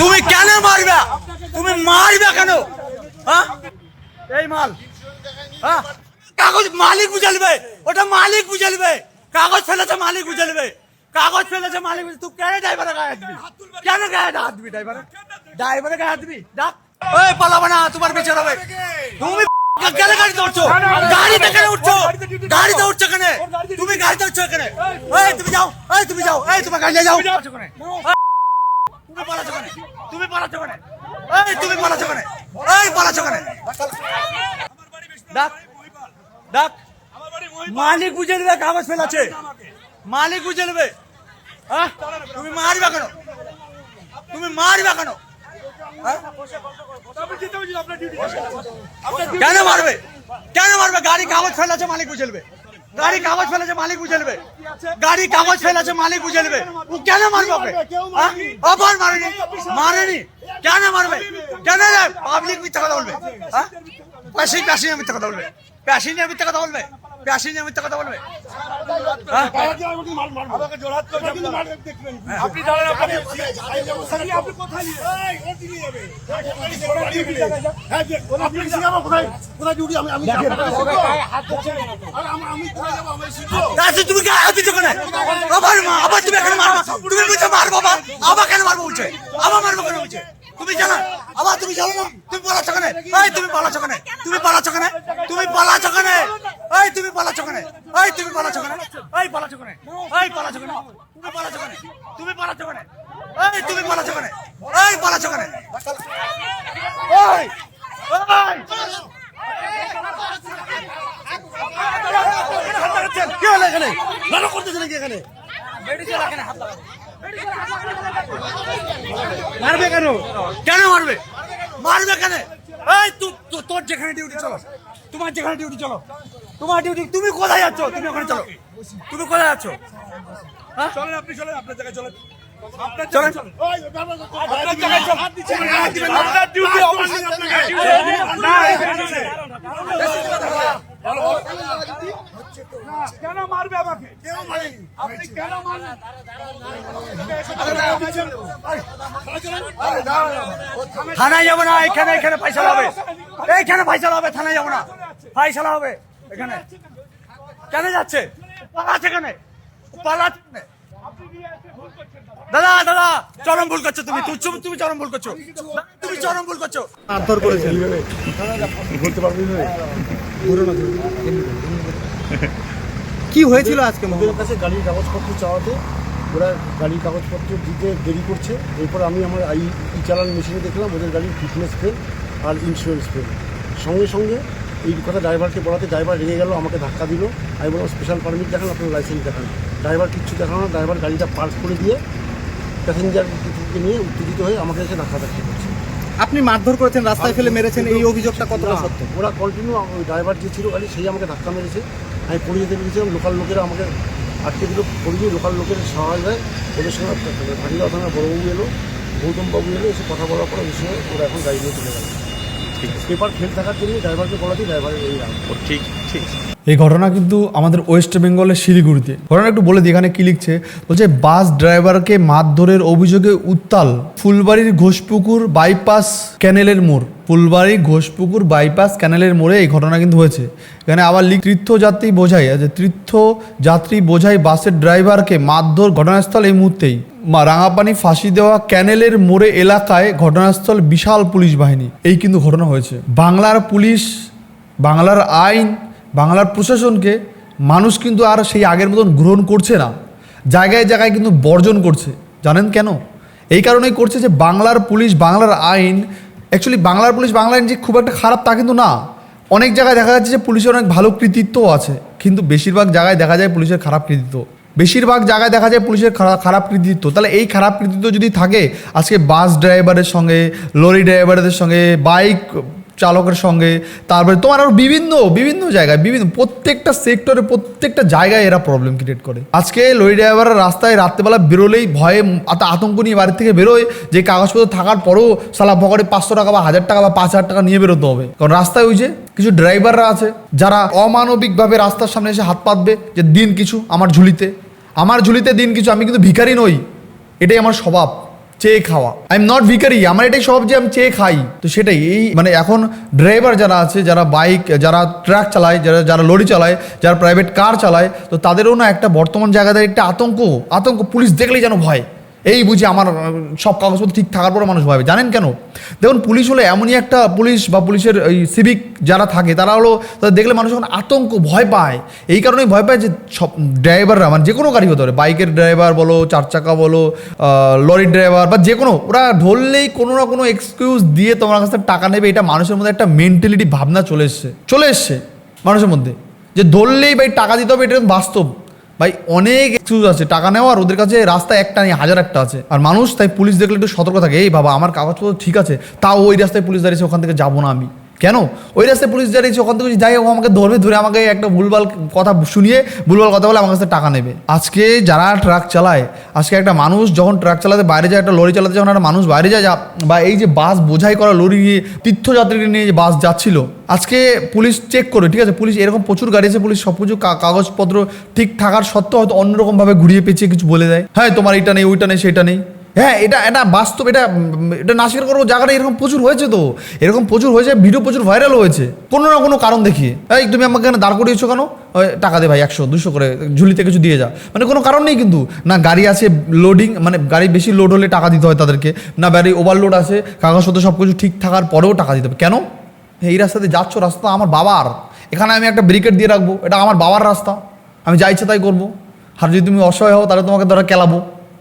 তুমি কেন মারবে তুমি মারবে কেন হ্যাঁ এই মাল হ্যাঁ কাগজ মালিক বুঝালবে ওটা মালিক বুঝালবে কাগজ ফেলেছে মালিক বুঝালবে কাগজ ফেলেছে মালিক বুঝে তুই কেন ড্রাইভারের গায়ে হাত দিবি কেন গায়ে হাত দিবি ড্রাইভারের ড্রাইভারের গায়ে হাত দিবি ডাক ওই পালাবে না তোমার বিচার হবে তুমি কেন গাড়িতে উঠছো গাড়িতে কেন উঠছো গাড়িতে উঠছো কেন তুমি গাড়িতে উঠছো কেন এই তুমি যাও এই তুমি যাও এই তোমার গাড়ি যাও তুমি পালাচ্ছ কেন? তুমি পালাচ্ছ কেন? এই, তুমি পালাচ্ছ কেন? এই পালাচ্ছ কেন? ডাক ডাক। মালিক বুঝে নেবে কাগজ ফেলাছে মালিক বুঝে নেবে। তুমি মারবে কেন? তুমি মারবে কেন? কেন মারবে? কেন মারবে? গাড়ি কাগজ ফেলাছে মালিক বুঝে নেবে। গাড়ি কাগজ ফেলেছে মালিক বুঝে নেবে। গাড়ি কাগজ ফেলেছে মালিক বুঝে নেবে। ও কেন মারবে হ্যাঁ? আবার মারেনি? মারেনি? কেন মারবে? কেন পাবলিক মিথ্যা কথা বলবে। হ্যাঁ? প্যাসি প্যাসি মিথ্যা কথা বলবে। প্যাসি মিথ্যা কথা বলবে। নিয়ে মিথ্যা কথা বলবে? হ্যাঁ? আপনি আমি আমি আমি আমি তুমি কেন আবার আবার তুমি এখানে মারবা। তুমি আবার কেন মারবো বলছে? আবার মারবো কেন বলছে? তুমি জানো আবার তুমি জানো না তুমি পালাচ্ছ কেন এই তুমি পালাচ্ছ কেন তুমি পালাচ্ছ কেন তুমি পালাচ্ছ কেন এই তুমি পালাচ্ছ কেন এই তুমি পালাচ্ছ কেন এই পালাচ্ছ কেন এই পালাচ্ছ কেন তুমি পালাচ্ছ কেন তুমি পালাচ্ছ কেন এই তুমি পালাচ্ছ কেন এই পালাচ্ছ কেন এই এই কি হলো এখানে নাটক করতেছে নাকি এখানে মারবে কেন? কেন মারবে? মারবে কেন? এই তোর যেখানে ডিউটি চলো। তোমার যেখানে ডিউটি চলো। তোমার ডিউটি তুমি কোথায় যাচ্ছ? তুমি ওখানে চলো। তুমি কোথায় যাচ্ছ? হ্যাঁ? চলেন আপনি চলেন আপনার জায়গায় চলেন। আপনার জায়গায় আপনার জায়গায় আপনার ডিউটি অবশ্যই আপনাকে কেন মারবে আমাকে? আপনি কেন মারবেন? থানায় যাব না এখানে এখানে ফাইসালা হবে। এইখানে ফাইসালা হবে থানায় যাব না। ফাইসালা হবে এখানে। কেন যাচ্ছে? পালাচ্ছে কেন? পালাচ্ছে? দাদা দাদা চরম ভুল করছ তুমি। তুমি চরম ভুল করছ। তুমি চরম ভুল করছ। মারধর করেছেন কি হয়েছিল আজকে ওদের কাছে গাড়ির কাগজপত্র চাওয়াতে ওরা গাড়ির কাগজপত্র দিতে দেরি করছে। এরপর আমি আমার আই, ই চালান মেশিনে দেখলাম ওদের গাড়ির ফিটনেস ফেল আর ইন্স্যুরেন্স ফেল সঙ্গে সঙ্গে এই কথা ড্রাইভারকে বলাতে ড্রাইভার রেগে গেল, আমাকে ধাক্কা দিল। আমি বললাম স্পেশাল পারমিট দেখান, আপনার লাইসেন্স দেখান। ড্রাইভার কিচ্ছু দেখানো না, ড্রাইভার গাড়িটা পার্ক করে দিয়ে প্যাসেঞ্জারকে নিয়ে উত্তেজিত হয়ে আমাকে এসে ধাক্কা ধাক্কি আপনি মারধর করেছেন রাস্তায় ফেলে মেরেছেন এই অভিযোগটা কতটা সত্য? ওরা কন্টিনিউ ওই ড্রাইভার যে ছিল গাড়ি সেই আমাকে ধাক্কা মেরেছে। আমি পড়িয়ে যেতে পেরেছিলাম লোকাল লোকেরা আমাকে আটকে দিল পড়িয়ে লোকাল লোকের সাহায্য দেয় ওদের সঙ্গে ভাটিগাঁও থানার বড়বাবু এলো গৌতমবাবু এলো এসে কথা বলার পর ওই সময় ওরা এখন গাড়ি নিয়ে চলে গেল। পেপার ফেল থাকার জন্য ড্রাইভারকে বলা দিই ড্রাইভারের এই এই ঘটনা কিন্তু আমাদের ওয়েস্ট বেঙ্গলের শিলিগুড়িতে। ঘটনা একটু বলে দিই, এখানে কি লিখছে? বলছে, বাস ড্রাইভারকে মারধরের অভিযোগে উত্তাল ফুলবাড়ির ঘোষপুকুর বাইপাস ক্যানেলের মোড়। ফুলবাড়ি ঘোষপুকুর বাইপাস ক্যানেলের মোড়ে এই ঘটনা কিন্তু হয়েছে। এখানে আবার লিখ তীর্থযাত্রী বোঝাই যে তীর্থযাত্রী বোঝাই বাসের ড্রাইভারকে মারধর ঘটনাস্থল এই মুহূর্তেই। মা- রাঙাপানি ফাঁসি দেওয়া ক্যানেলের মোড়ে এলাকায় ঘটনাস্থল বিশাল পুলিশ বাহিনী। এই কিন্তু ঘটনা হয়েছে। বাংলার পুলিশ, বাংলার আইন বাংলার প্রশাসনকে মানুষ কিন্তু আর সেই আগের মতন গ্রহণ করছে না, জায়গায় জায়গায় কিন্তু বর্জন করছে। জানেন কেন? এই কারণেই করছে যে বাংলার পুলিশ, বাংলার আইন অ্যাকচুয়ালি বাংলার পুলিশ, বাংলার আইন যে খুব একটা খারাপ তা কিন্তু না। অনেক জায়গায় দেখা যাচ্ছে যে পুলিশের অনেক ভালো কৃতিত্বও আছে, কিন্তু বেশিরভাগ জায়গায় দেখা যায় পুলিশের খারাপ কৃতিত্ব। বেশিরভাগ জায়গায় দেখা যায় পুলিশের খারাপ খারাপ কৃতিত্ব। তাহলে এই খারাপ কৃতিত্ব যদি থাকে, আজকে বাস ড্রাইভারের সঙ্গে লরি ড্রাইভারদের সঙ্গে বাইক চালকের সঙ্গে, তারপরে তোমার আরও বিভিন্ন বিভিন্ন জায়গায়, বিভিন্ন প্রত্যেকটা সেক্টরে প্রত্যেকটা জায়গায় এরা প্রবলেম ক্রিয়েট করে। আজকে লরি ড্রাইভাররা রাস্তায় রাত্রেবেলা বেরোলেই ভয়ে আত- আতঙ্ক নিয়ে বাড়ি থেকে বেরোয় যে কাগজপত্র থাকার পরেও সালা পকেটে পাঁচশো টাকা বা হাজার টাকা বা পাঁচ হাজার টাকা নিয়ে বেরোতে হবে। কারণ রাস্তায় ওই যে কিছু ড্রাইভাররা আছে, যারা অমানবিকভাবে রাস্তার সামনে এসে হাত পাতবে যে দিন কিছু আমার ঝুলিতে। আমার ঝুলিতে দিন কিছু, আমি কিন্তু ভিখারি নই। এটাই আমার স্বভাব। চেয়ে খাওয়া। আই এম নট ভিকারি আমার এটাই সব যে আমি চেয়ে খাই। তো সেটাই, এই মানে এখন ড্রাইভার যারা আছে, যারা বাইক যারা ট্রাক চালায়, যারা যারা লরি চালায়, যারা প্রাইভেট কার চালায়, তো তাদেরও না একটা বর্তমান জায়গাতে একটা আতঙ্ক আতঙ্ক। পুলিশ দেখলেই যেন ভয়। এই বুঝি আমার সব কাগজপত্র ঠিক থাকার পরে মানুষ ভাবে। জানেন কেন? দেখুন, পুলিশ হলো এমনই একটা পুলিশ বা পুলিশের ওই সিভিক যারা থাকে, তারা হলো, তাদের দেখলে মানুষ এখন আতঙ্ক, ভয় পায়। এই কারণেই ভয় পায় যে সব ড্রাইভাররা মানে যে কোনো গাড়ি হতে পারে বাইকের ড্রাইভার বলো চার চাকা বলো লরির ড্রাইভার বা যে কোনো, ওরা ধরলেই কোনো না কোনো এক্সকিউজ দিয়ে তোমার কাছ টাকা নেবে। এটা মানুষের মধ্যে একটা মেন্টালিটি ভাবনা চলে এসছে চলে এসছে মানুষের মধ্যে। যে ধরলেই ভাই টাকা দিতে হবে, এটা বাস্তব। ভাই, অনেক এক্সকিউজ আছে। টাকা নেওয়ার, ওদের কাছে রাস্তা একটা নেই, হাজার একটা আছে। আর মানুষ, তাই পুলিশ দেখলে একটু সতর্ক থাকে, এই বাবা, আমার কাগজপত্র ঠিক আছে। তাও ওই রাস্তায় পুলিশ দাঁড়িয়েছে, ওখান থেকে যাব না আমি। কেন? ওই রাস্তায় পুলিশ দাঁড়িয়েছে, ওখান থেকে যাই ও আমাকে ধরবে, ধরে আমাকে একটা ভুলভাল কথা শুনিয়ে, ভুলভাল কথা বলে আমার কাছে টাকা নেবে। আজকে যারা ট্রাক চালায়, আজকে একটা মানুষ যখন ট্রাক চালাতে বাইরে যায়, একটা লরি চালাতে, যখন একটা মানুষ বাইরে যায় বা এই যে বাস বোঝাই করা লরি নিয়ে, তীর্থযাত্রীকে নিয়ে যে বাস যাচ্ছিল, আজকে পুলিশ চেক করে ঠিক আছে? পুলিশ এরকম প্রচুর গাড়ি আছে, পুলিশ সব কিছু কাগজপত্র ঠিক থাকার সত্ত্বেও হয়তো অন্যরকমভাবে ঘুরিয়ে পেঁচিয়ে কিছু বলে দেয়। হ্যাঁ তোমার এটা নেই, ওইটা নেই, সেটা নেই। হ্যাঁ এটা এটা বাস্তব, এটা এটা না স্বীকার করব, জায়গাটা এরকম প্রচুর হয়েছে তো। এরকম প্রচুর হয়েছে ভিডিও প্রচুর ভাইরাল হয়েছে। কোনো না কোনো কারণ দেখিয়ে। এই, তুমি আমাকে এখানে দাঁড় করিয়েছো কেন? টাকা দে ভাই, একশো, দুশো করে, ঝুলিতে কিছু দিয়ে যা। মানে কোনো কারণ নেই কিন্তু। না, গাড়ি আছে লোডিং মানে গাড়ি বেশি লোড হলে টাকা দিতে হয় তাদেরকে। না গাড়ি ওভারলোড আছে, কাগজপত্র সব কিছু ঠিক থাকার পরেও টাকা দিতে হবে। কেন? এই রাস্তাতে যাচ্ছ, রাস্তা আমার বাবার। এখানে আমি একটা ব্রিকেট দিয়ে রাখব। এটা আমার বাবার রাস্তা। আমি যা ইচ্ছে তাই করব। আর যদি তুমি অসহায় হও, তাহলে তোমাকে ধরো কেলাবো।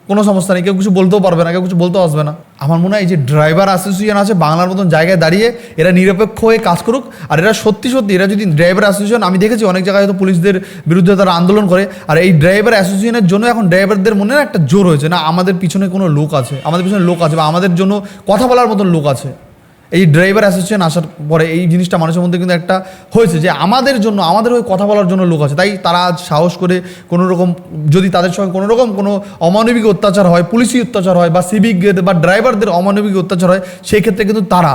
কোনো সমস্যা নেই, কেউ কিছু বলতেও পারবে না, কেউ কিছু বলতেও আসবে না। আমার মনে হয় এই যে ড্রাইভার অ্যাসোসিয়েশন আছে, বাংলার মতন জায়গায় দাঁড়িয়ে এরা নিরপেক্ষ হয়ে কাজ করুক, আর এরা সত্যি সত্যি, এরা যদি ড্রাইভার অ্যাসোসিয়েশন আমি দেখেছি অনেক জায়গায় হয়তো পুলিশদের বিরুদ্ধে তারা আন্দোলন করে, আর এই ড্রাইভার অ্যাসোসিয়েশনের জন্য এখন ড্রাইভারদের মনে একটা জোর হয়েছে, না আমাদের পিছনে কোনো লোক আছে, আমাদের পিছনে লোক আছে, বা আমাদের জন্য কথা বলার মতন লোক আছে। এই ড্রাইভার অ্যাসোসিয়েশন আসার পরে এই জিনিসটা মানুষের মধ্যে কিন্তু একটা হয়েছে যে আমাদের জন্য, আমাদের ওই কথা বলার জন্য লোক আছে। তাই তারা আজ সাহস করে কোনো রকম, যদি তাদের সঙ্গে কোনো রকম কোনো অমানবিক অত্যাচার হয়, পুলিশি অত্যাচার হয় বা সিভিক বা ড্রাইভারদের অমানবিক অত্যাচার হয় সেই ক্ষেত্রে কিন্তু তারা,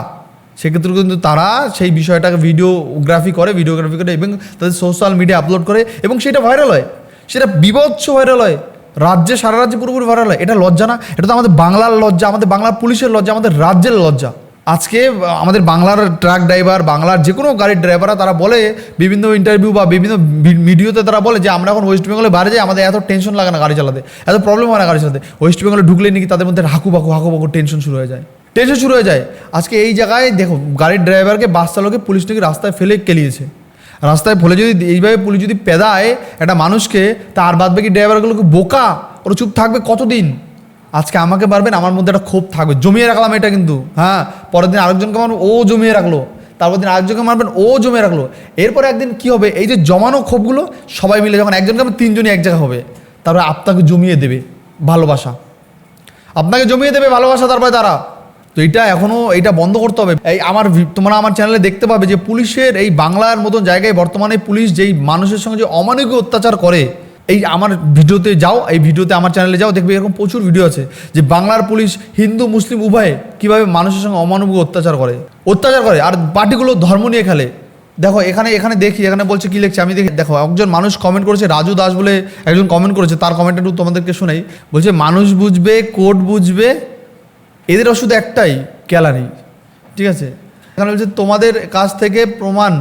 সেক্ষেত্রে কিন্তু তারা সেই বিষয়টাকে ভিডিওগ্রাফি করে ভিডিওগ্রাফি করে এবং তাদের সোশ্যাল মিডিয়া আপলোড করে এবং সেটা ভাইরাল হয়। সেটা বিভৎস ভাইরাল হয়। রাজ্যে, সারা রাজ্যে পুরোপুরি ভাইরাল হয়। এটা লজ্জা না, এটা তো আমাদের বাংলার লজ্জা, আমাদের বাংলার পুলিশের লজ্জা, আমাদের রাজ্যের লজ্জা। আজকে আমাদের বাংলার ট্রাক ড্রাইভার, বাংলার যে কোনো গাড়ির ড্রাইভাররা তারা বলে, বিভিন্ন ইন্টারভিউ বা বিভিন্ন ভিডিওতে তারা বলে যে, আমরা এখন ওয়েস্ট বেঙ্গলে বাইরে যাই, আমাদের এত টেনশন লাগে না গাড়ি চালাতে, এত প্রবলেম হয় না গাড়ি চালাতে। ওয়েস্ট বেঙ্গলে ঢুকলে নাকি তাদের মধ্যে হাকু বাকু হাকু বাকু টেনশন শুরু হয়ে যায়। টেনশন শুরু হয়ে যায়। আজকে এই জায়গায় দেখো, গাড়ির ড্রাইভারকে বাস চালকে পুলিশ নাকি রাস্তায় ফেলে কেলিয়েছে। রাস্তায় ফেলে যদি, এইভাবে পুলিশ যদি পেদায়, একটা মানুষকে, তার বাদ বাকি ড্রাইভারগুলোকে বোকা, ওরা চুপ থাকবে কতদিন? আজকে আমাকে পারবেন আমার মধ্যে একটা ক্ষোভ থাকবে। জমিয়ে রাখলাম এটা কিন্তু হ্যাঁ? পরের দিন আরেকজনকে মারবেন ও জমিয়ে রাখল। তারপর দিন আরেকজনকে মারবেন ও জমিয়ে রাখল। এরপরে একদিন কি হবে? এই যে জমানো ক্ষোভগুলো সবাই মিলে যখন একজনকে মারবে, তিনজনই এক জায়গায় হবে। তারপরে আপনাকে জমিয়ে দেবে ভালোবাসা। আপনাকে জমিয়ে দেবে ভালোবাসা তারপরে তারা। তো এটা এখনও এটা বন্ধ করতে হবে। এই আমার তোমরা আমার চ্যানেলে দেখতে পাবে যে পুলিশের এই বাংলার মতন জায়গায় বর্তমানে পুলিশ যেই মানুষের সঙ্গে যে অমানবিক অত্যাচার করে এই আমার ভিডিওতে যাও, এই ভিডিওতে আমার চ্যানেলে যাও, দেখবে এরকম প্রচুর ভিডিও আছে যে বাংলার পুলিশ, হিন্দু, মুসলিম উভয়ে কীভাবে মানুষের সঙ্গে অমানবিক অত্যাচার করে। অত্যাচার করে, আর পার্টিগুলো ধর্ম নিয়ে খেলে। দেখো, এখানে এখানে দেখি, এখানে বলছে কি লিখছে, আমি দেখি, দেখো, একজন মানুষ কমেন্ট করেছে, রাজু দাস বলে একজন কমেন্ট করেছে, তার কমেন্টটা একটু তোমাদেরকে শোনাই। বলছে, মানুষ বুঝবে, কোর্ট বুঝবে, এদের ওষুধ একটাই ক্যালারি ঠিক আছে? এখানে বলছে, তোমাদের কাছ থেকে প্রমাণ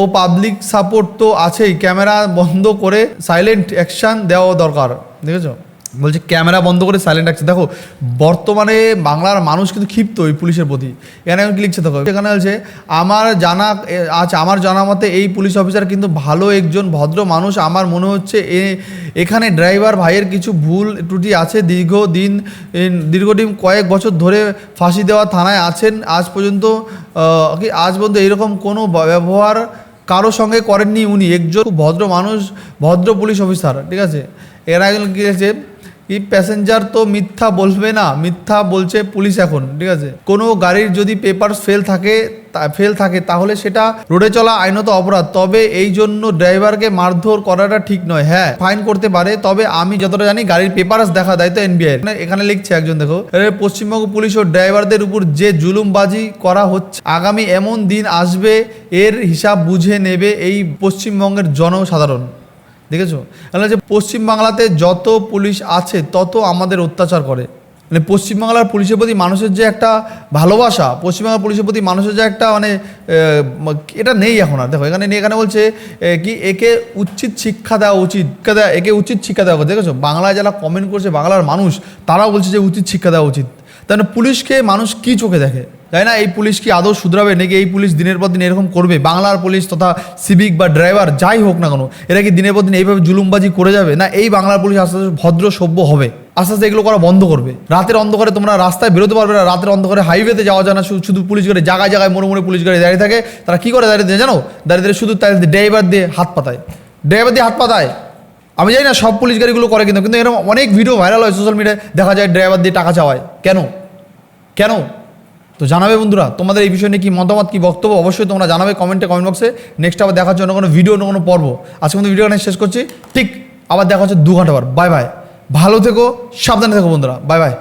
ও পাবলিক সাপোর্ট তো আছেই। ক্যামেরা বন্ধ করে সাইলেন্ট অ্যাকশান দেওয়া দরকার। দেখেছ? বলছে ক্যামেরা বন্ধ করে সাইলেন্ট অ্যাকশন দেখো বর্তমানে বাংলার মানুষ কিন্তু ক্ষিপ্ত ওই পুলিশের প্রতি। এখানে কি লিখছে দেখো? এখানে বলছে আমার জানা আচ্ছা আমার জানা মতে এই পুলিশ অফিসার কিন্তু ভালো একজন ভদ্র মানুষ। আমার মনে হচ্ছে এ এখানে ড্রাইভার ভাইয়ের কিছু ভুল ত্রুটি আছে। দীর্ঘদিন এ, দীর্ঘদিন কয়েক বছর ধরে ফাঁসি দেওয়া থানায় আছেন। আজ পর্যন্ত আজ পর্যন্ত এরকম কোনো ব্যবহার কারও সঙ্গে করেননি উনি, একজন ভদ্র মানুষ, ভদ্র পুলিশ অফিসার, ঠিক আছে? এর আগে কি আছে কি প্যাসেঞ্জার তো মিথ্যা বলবে না, মিথ্যা বলছে পুলিশ এখন, ঠিক আছে? কোনো গাড়ির যদি পেপার ফেল থাকে ফেল থাকে, তাহলে সেটা রোডে চলা আইনত অপরাধ। তবে এই জন্য ড্রাইভারকে মারধর করাটা ঠিক নয়। হ্যাঁ ফাইন করতে পারে, তবে আমি যতটা জানি গাড়ির পেপারস দেখা দায়িত্ব এনবিআই এখানে লিখছে একজন, দেখো পশ্চিমবঙ্গ পুলিশ ও ড্রাইভারদের উপর যে জুলুমবাজি করা হচ্ছে, আগামী এমন দিন আসবে, এর হিসাব বুঝে নেবে এই পশ্চিমবঙ্গের জনসাধারণ। দেখেছ? যে পশ্চিমবাংলাতে যত পুলিশ আছে, তত আমাদের অত্যাচার করে। মানে পশ্চিমবাংলার পুলিশের প্রতি মানুষের যে একটা ভালোবাসা, পশ্চিমবাংলার পুলিশের প্রতি মানুষের যে একটা মানে এটা নেই এখন আর। দেখো, এখানে এখানে বলছে কি একে উচিত শিক্ষা দেওয়া উচিত, শিক্ষা একে উচিত শিক্ষা দেওয়া। দেখেছ? বাংলায় যারা কমেন্ট করছে, বাংলার মানুষ, তারাও বলছে যে উচিত শিক্ষা দেওয়া উচিত। তাহলে পুলিশকে মানুষ কি চোখে দেখে? তাই না? এই পুলিশ কি আদৌ শুধরাবে? নাকি এই পুলিশ দিনের পর দিন এরকম করবে? বাংলার পুলিশ তথা সিভিক বা ড্রাইভার যাই হোক না কেন, এরা কি দিনের পর দিন এইভাবে জুলুমবাজি করে যাবে? না, এই বাংলার পুলিশ আস্তে আস্তে ভদ্র সভ্য হবে। আস্তে আস্তে এগুলো করা বন্ধ করবে। রাতের অন্ধকারে তোমরা রাস্তায় বেরোতে পারবে না। রাতের অন্ধকারে হাইওয়েতে যাওয়া যায় না। শুধু পুলিশ গাড়ি জায়গায় জায়গায় মোড়ে মোড়ে পুলিশ গাড়ি দাঁড়িয়ে থাকে। তারা কি করে দাঁড়িয়ে জানো? দাঁড়িয়ে দাঁড়িয়ে শুধু তাদের ড্রাইভার দিয়ে হাত পাতায়। ড্রাইভার দিয়ে হাত পাতায়। আমি জানি না সব পুলিশ গাড়িগুলো করে কিন্তু কিন্তু এরকম অনেক ভিডিও ভাইরাল হয় সোশ্যাল মিডিয়ায় দেখা যায় ড্রাইভার দিয়ে টাকা চাওয়ায়। কেন? কেন? তো জানাবে বন্ধুরা, তোমাদের এই বিষয় নিয়ে কি মতামত, কি বক্তব্য, অবশ্যই তোমরা জানাবে কমেন্টে কমেন্ট বক্সে নেক্সট আবার দেখার জন্য কোনো ভিডিও অন্য কোনো পর্ব। আজকে কিন্তু ভিডিও শেষ করছি। ঠিক আবার দেখা হচ্ছে দু ঘণ্টা পর। বাই বাই ভালো থেকো, সাবধানে থেকো বন্ধুরা। Bye bye